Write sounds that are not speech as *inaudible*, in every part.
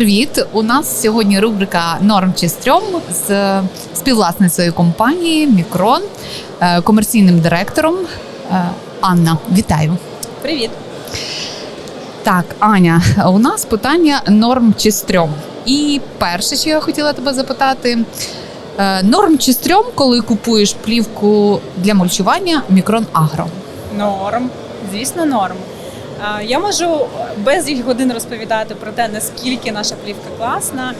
привіт! У нас сьогодні рубрика Норм чи стрьом з співвласницею компанії Мікрон, е, комерційним директором е, Анна. Вітаю! Привіт. Так, Аня, у нас питання норм чи стрьом. І перше, що я хотіла тебе запитати: е, норм чи стрьом, коли купуєш плівку для мульчування Мікрон Агро? Норм. Звісно, норм. Я можу безліч годин розповідати про те, наскільки наша плівка класна,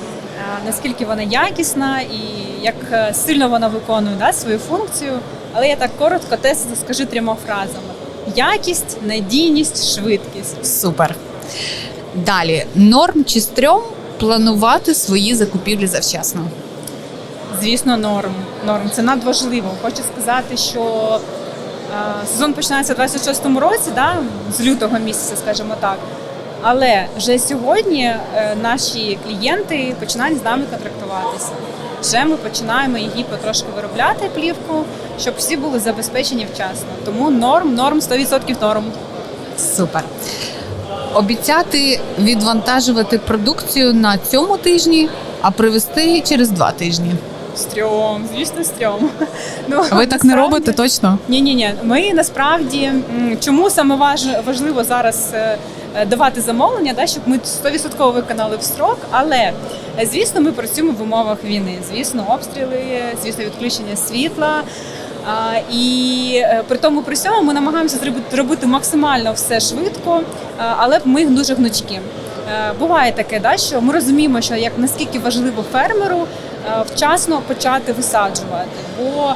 наскільки вона якісна і як е, сильно вона виконує да, свою функцію. Але я так коротко те скажу трьома фразами: якість, надійність, швидкість. Супер. Далі, норм чи стрьом планувати свої закупівлі завчасно. Звісно, норм. Норм. Це надважливо. Хочу сказати, що сезон починається у 26-му році, да, з лютого місяця, скажімо так. Але вже сьогодні е, наші клієнти починають з нами контрактуватися. Вже ми починаємо її потрошки виробляти плівку, щоб всі були забезпечені вчасно. Тому норм, норм, 100% норм. Супер. Обіцяти відвантажувати продукцію на цьому тижні, а привезти через два тижні. Стрьом, звісно, стрьом. *laughs* Ну, Ви так не робите точно? Ні, ні, ні. Ми насправді чому саме важ- важливо зараз е, е, давати замовлення, да, щоб ми 100% виконали в строк. Але е, звісно, ми працюємо в умовах війни. Звісно, обстріли, звісно, відключення світла. А, і при тому при цьому ми намагаємося зробити робити максимально все швидко, але ми дуже гнучкі. Е, Буває таке, да, що ми розуміємо, що як наскільки важливо фермеру вчасно почати висаджувати, бо е,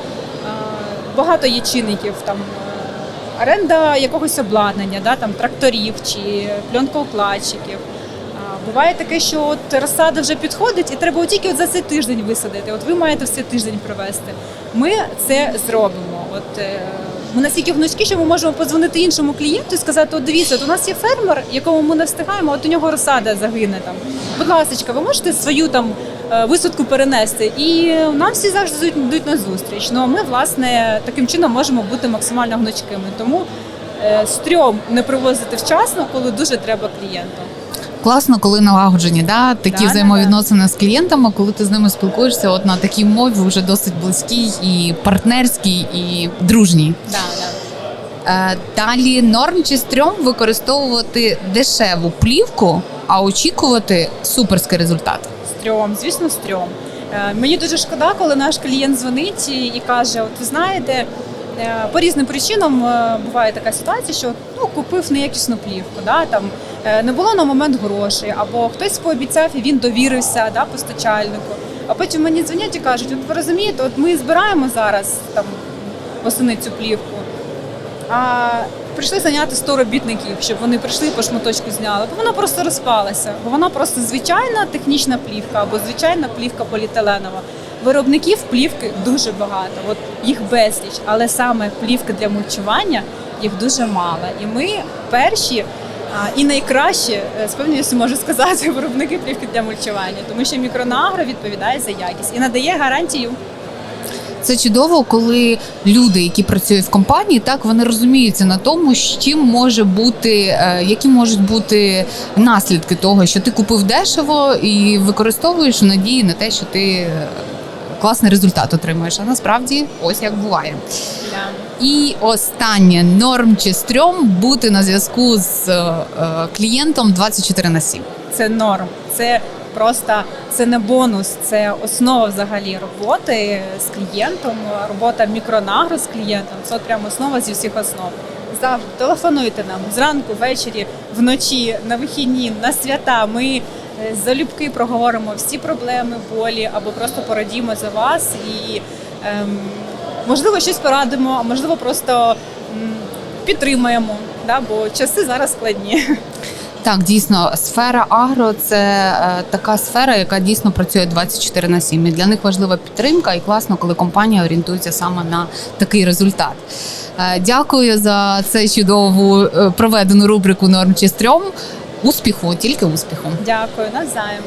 багато є чинників там. е, Оренда якогось обладнання, да, там тракторів чи пленкоукладчиків. Буває таке, що от розсада вже підходить, і треба тільки от за цей тиждень висадити. От ви маєте в цей тиждень привезти. Ми це зробимо. От е, ми настільки гнучкі, що ми можемо подзвонити іншому клієнту і сказати: от дивіться, от у нас є фермер, якому ми не встигаємо, от у нього розсада загине там. Будь ласка, ви можете свою там е, висадку перенести? І нам всі завжди йдуть- на зустріч. Ну а ми власне таким чином можемо бути максимально гнучкими. Тому е, стрьом не привозити вчасно, коли дуже треба клієнту. Класно, коли налагоджені, да, такі Да-да-да. взаємовідносини з клієнтами, коли ти з ними спілкуєшся от на такій мові вже досить близькій і партнерській, і дружній. Да, да. Е, Далі норм чи стрьом використовувати дешеву плівку, а очікувати суперський результат. Стрьом, звісно, стрьом. Е, Мені дуже шкода, коли наш клієнт дзвонить і, каже: От ви знаєте, е, по різним причинам е, буває така ситуація, що ну купив неякісну плівку, да там не було на момент грошей, або хтось пообіцяв і він довірився да, постачальнику. А потім мені дзвонять і кажуть: от ви розумієте, от ми збираємо зараз там восени цю плівку. А прийшли зайняти 100 робітників, щоб вони прийшли по шматочку зняли, бо вона просто розпалася, бо вона просто звичайна технічна плівка або звичайна плівка поліетиленова. Виробників плівки дуже багато, от їх безліч, але саме плівки для мульчування їх дуже мало. І ми перші і найкращі, е, з певністю можу сказати, *laughs* виробники плівки для мульчування, тому що мікронагро відповідає за якість і надає гарантію. Це чудово, коли люди, які працюють в компанії, так вони розуміються на тому, з чим може бути, е, які можуть бути наслідки того, що ти купив дешево і використовуєш в надії на те, що ти е, класний результат отримуєш. А насправді ось як буває. І останнє норм чи стрьом бути на зв'язку з е, е, клієнтом 24 на 7. це норм. Це просто це не бонус, це основа взагалі роботи з клієнтом, робота мікронагро з клієнтом. Це от прямо основа зі всіх основ. Завжди телефонуйте нам зранку, ввечері, вночі, на вихідні, на свята. Ми е, залюбки проговоримо всі проблеми, болі або просто порадімо за вас і ем, можливо щось порадимо, а можливо просто м, підтримаємо. Да, бо часи зараз складні. Так, дійсно, сфера агро це е, така сфера, яка дійсно працює 24 на 7. І для них важлива підтримка, і класно, коли компанія орієнтується саме на такий результат. Е, дякую за цю чудову е, проведену рубрику Норм чи стрьом. Успіху, тільки успіху. Дякую, навзаєм.